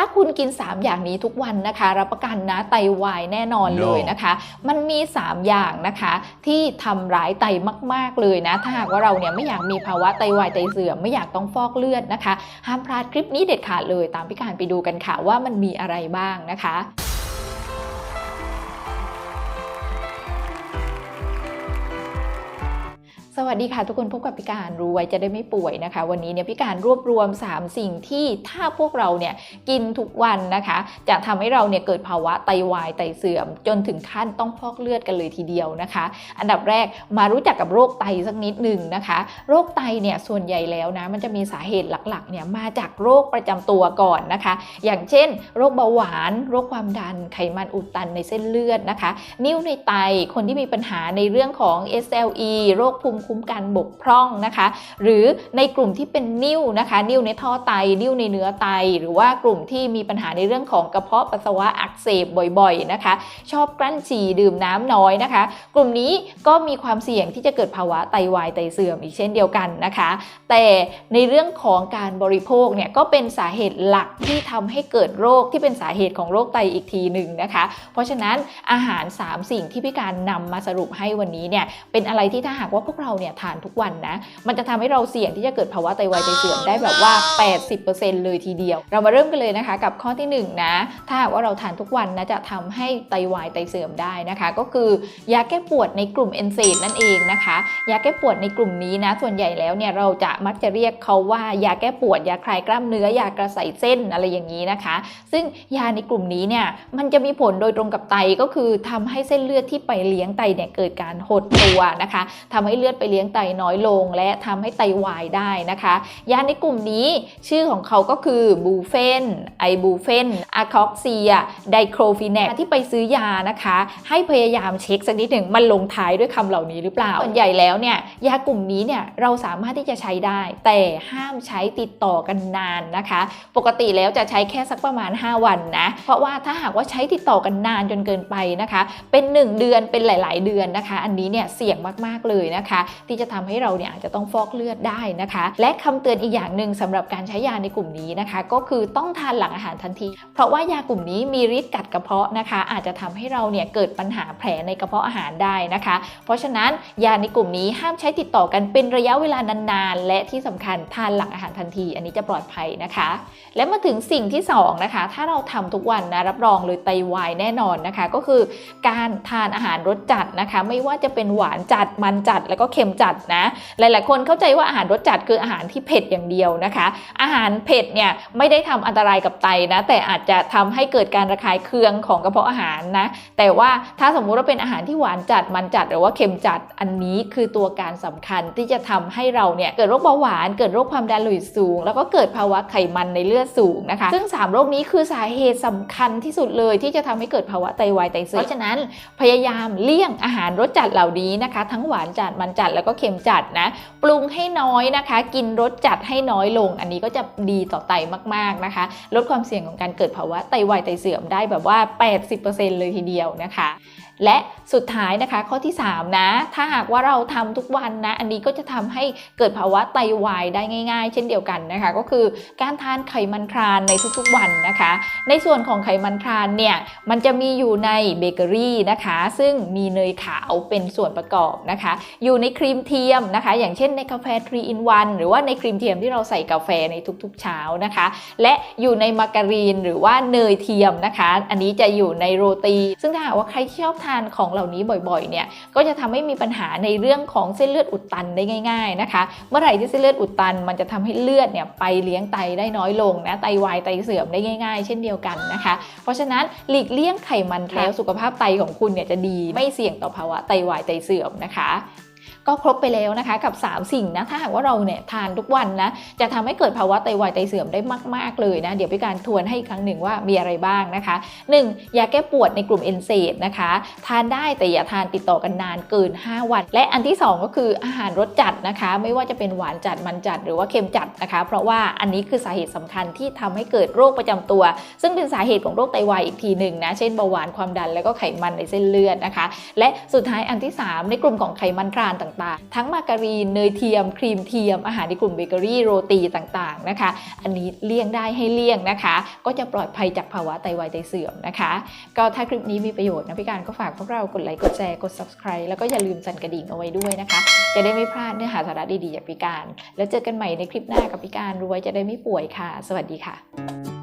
าคุณกิน 3 อย่างนี้ทุกวันนะคะ รับประกันนะไตวายแน่นอนเลยนะคะ มันมี 3 อย่างนะคะที่ทำร้ายไตมาก ๆเลยนะ ถ้าหากว่าเราเนี่ยไม่อยากมีภาวะไตวายไตเสื่อมไม่อยากต้องฟอกเลือดนะคะ ห้ามพลาดคลิปนี้เด็ดขาดเลย ตามพี่การไปดูกันค่ะว่ามันมีอะไรบ้างนะคะ สวัสดีค่ะทุกคนพบกับพี่การรู้ไว้จะได้ไม่ป่วยนะคะ วันนี้เนี่ยพี่การรวบรวม 3 สิ่งที่ถ้าพวกเราเนี่ยกินทุกวันนะคะ จะทำให้เราเนี่ยเกิดภาวะไตวายไตเสื่อม จนถึงขั้นต้องฟอกเลือดกันเลยทีเดียวนะคะ อันดับแรกมารู้จักกับโรคไตสักนิดหนึ่งนะคะ โรคไตเนี่ยส่วนใหญ่แล้วนะมันจะมีสาเหตุหลักๆเนี่ยมาจากโรคประจำตัวก่อนนะคะ อย่างเช่น โรคเบาหวาน โรคความดันไขมันอุดตันในเส้นเลือดนะคะ นิ่วในไตคนที่มีปัญหาในเรื่องของ SLE โรคภูมิคุ้มกันบกพร่องนะคะ หรือในกลุ่มที่เป็นนิ่วนะคะ นิ่วในท่อไต นิ่วในเนื้อไต หรือว่ากลุ่มที่มีปัญหาในเรื่องของกระเพาะปัสสาวะอักเสบบ่อยๆนะคะ ชอบกลั้นฉี่ดื่มน้ำน้อยนะคะ กลุ่มนี้ก็มีความเสี่ยงที่จะเกิดภาวะไตวายไตเสื่อมอีกเช่นเดียวกันนะคะ แต่ในเรื่องของการบริโภคเนี่ยก็เป็นสาเหตุหลักที่ทำให้เกิดโรคที่เป็นสาเหตุของโรคไตอีกทีหนึ่งนะคะ เพราะฉะนั้นอาหาร 3 สิ่งที่พี่การนำมาสรุปให้วันนี้เนี่ยเป็นอะไรที่ถ้าหากว่าพวกเราเนี่ยทานทุกวันนะ มันจะทำให้เราเสี่ยงที่จะเกิดภาวะไตวายไตเสื่อมได้แบบว่า 80%เลยทีเดียว เรามาเริ่มกันเลยนะคะกับข้อที่ 1 นะ ถ้าหากว่าเราทานทุกวันนะจะทำให้ไตวายไตเสื่อมได้นะคะ ก็คือยาแก้ปวดในกลุ่มเอนเซดนั่นเองนะคะ ยาแก้ปวดในกลุ่มนี้นะ ส่วนใหญ่แล้วเนี่ยเราจะมักจะเรียกเขาว่ายาแก้ปวดยาคลายกล้ามเนื้อยากระใสเส้นอะไรอย่างนี้นะคะ ซึ่งยาในกลุ่มนี้เนี่ยมันจะมีผลโดยตรงกับไตก็คือทำให้เส้นเลือดที่ไปเลี้ยงไตเนี่ยเกิดการหดตัวนะคะทำให้เลือดไปเลี้ยงไตน้อยลง และทำให้ไตวายได้นะคะยาในกลุ่มนี้ชื่อของเขาก็คือบูเฟนไอบูเฟนอะคอกเซีย ไดโครฟินแนกที่ไปซื้อยานะคะ ให้พยายามเช็คสักนิดหนึ่งมันลงท้ายด้วยคำเหล่านี้หรือเปล่าส่วนใหญ่แล้วเนี่ยยากลุ่มนี้เนี่ยเราสามารถที่จะใช้ได้ แต่ห้ามใช้ติดต่อกันนานนะคะ ปกติแล้วจะใช้แค่สักประมาณ 5 วันนะ เพราะว่าถ้าหากว่าใช้ติดต่อกันนานจนเกินไปนะคะ เป็น 1 เดือนเป็นหลาย ๆ เดือนนะคะ อันนี้เนี่ยเสี่ยงมากๆเลยนะคะที่จะทำให้เราเนี่ยอาจจะต้องฟอกเลือดได้นะคะ และคำเตือนอีกอย่างหนึ่งสำหรับการใช้ยาในกลุ่มนี้นะคะ ก็คือต้องทานหลังอาหารทันที เพราะว่ายากลุ่มนี้มีฤทธิ์กัดกระเพาะนะคะ อาจจะทำให้เราเนี่ยเกิดปัญหาแผลในกระเพาะอาหารได้นะคะ เพราะฉะนั้นยาในกลุ่มนี้ห้ามใช้ติดต่อกันเป็นระยะเวลานานๆ และที่สำคัญทานหลังอาหารทันที อันนี้จะปลอดภัยนะคะ และมาถึงสิ่งที่สองนะคะถ้าเราทำทุกวันนะรับรองเลยไตวายแน่นอนนะคะ ก็คือการทานอาหารรสจัดนะคะ ไม่ว่าจะเป็นหวานจัดมันจัดแล้วก็เค็ค็มจัดนะ หลาย ๆ คนเข้าใจว่าอาหารรสจัดคืออาหารที่เผ็ดอย่างเดียวนะคะ อาหารเผ็ดเนี่ยไม่ได้ทำอันตรายกับไตนะ แต่อาจจะทำให้เกิดการระคายเคืองของกระเพาะอาหารนะ แต่ว่าถ้าสมมุติว่าเป็นอาหารที่หวานจัดมันจัดหรือว่าเค็มจัดอันนี้คือตัวการสำคัญที่จะทำให้เราเนี่ยเกิดโรคเบาหวานเกิดโรคความดันโลหิตสูง แล้วก็เกิดภาวะไขมันในเลือดสูงนะคะ ซึ่ง 3 โรคนี้คือสาเหตุสำคัญที่สุดเลยที่จะทำให้เกิดภาวะไตวายไตเสื่อมเพราะฉะนั้นพยายามเลี่ยงอาหารรสจัดเหล่านี้นะคะ ทั้งหวานจัดมันจัดแล้วก็เค็มจัดนะ ปรุงให้น้อยนะคะ กินรสจัดให้น้อยลง อันนี้ก็จะดีต่อไตมากๆนะคะ ลดความเสี่ยงของการเกิดภาวะไตวายไตเสื่อมได้แบบว่า 80%เลยทีเดียวนะคะ และสุดท้ายนะคะข้อที่ 3 นะ ถ้าหากว่าเราทำทุกวันนะ อันนี้ก็จะทำให้เกิดภาวะไตวายได้ง่าย ๆ เช่นเดียวกันนะคะ ก็คือการทานไขมันทรานในทุกๆวันนะคะ ในส่วนของไขมันทรานเนี่ยมันจะมีอยู่ในเบเกอรี่นะคะ ซึ่งมีเนยขาวเป็นส่วนประกอบนะคะ อยู่ในครีมเทียมนะคะ อย่างเช่นในกาแฟ3 in 1หรือว่าในครีมเทียมที่เราใส่กาแฟในทุกๆเช้านะคะ และอยู่ในมาการีนหรือว่าเนยเทียมนะคะ อันนี้จะอยู่ในโรตี ซึ่งถ้าหากว่าใครชอบทานของเหล่านี้บ่อยๆเนี่ยก็จะทำให้มีปัญหาในเรื่องของเส้นเลือดอุดตันได้ง่าย ๆนะคะ เมื่อไหร่ที่เส้นเลือดอุดตัน มันจะทำให้เลือดเนี่ยไปเลี้ยงไตได้น้อยลงนะไตวายไตเสื่อมได้ง่าย ๆ เช่นเดียวกันนะคะ เพราะฉะนั้นหลีกเลี่ยงไขมันแล้วสุขภาพไตของคุณเนี่ยจะดีไม่เสี่ยงต่อภาวะไตวายไตเสื่อมนะคะ ก็ครบไปแล้วนะคะกับ 3 สิ่งนะถ้าหากว่าเราเนี่ยทานทุกวันนะจะทำให้เกิดภาวะไตวายไตเสื่อมได้มาก ๆ เลยนะ เดี๋ยวพี่การทวนให้อีกครั้งหนึ่งว่ามีอะไรบ้างนะคะ 1. ยาแก้ปวดในกลุ่มเอนเซดนะคะ ทานได้แต่อย่าทานติดต่อกันนานเกิน 5 วัน และอันที่ 2 ก็คืออาหารรสจัดนะคะ ไม่ว่าจะเป็นหวานจัดมันจัดหรือว่าเค็มจัดนะคะ เพราะว่าอันนี้คือสาเหตุสำคัญที่ทำให้เกิดโรคประจำตัว ซึ่งเป็นสาเหตุของโรคไตวายอีกทีหนึ่งนะเช่นเบาหวานความดันแล้วก็ไขมันในเส้นเลือดนะคะ และสุดท้ายอันที่ 3 ในกลุ่มของไขมันทรานต่ต่างๆ ทั้งมาการีนเนยเทียม ครีมเทียม อาหารในกลุ่มเบเกอรี่โรตีต่างๆนะคะ อันนี้เลี่ยงได้ให้เลี่ยงนะคะ ก็จะปลอดภัยจากภาวะไตวายไตเสื่อมนะคะ ก็ถ้าคลิปนี้มีประโยชน์นะพี่การก็ฝากพวกเรากดไลค์กดแชร์กด subscribe แล้วก็อย่าลืมสั่นกระดิ่งเอาไว้ด้วยนะคะ จะได้ไม่พลาดเนื้อหาสาระดีๆจากพี่การ แล้วเจอกันใหม่ในคลิปหน้ากับพี่การรวยจะได้ไม่ป่วยค่ะ สวัสดีค่ะ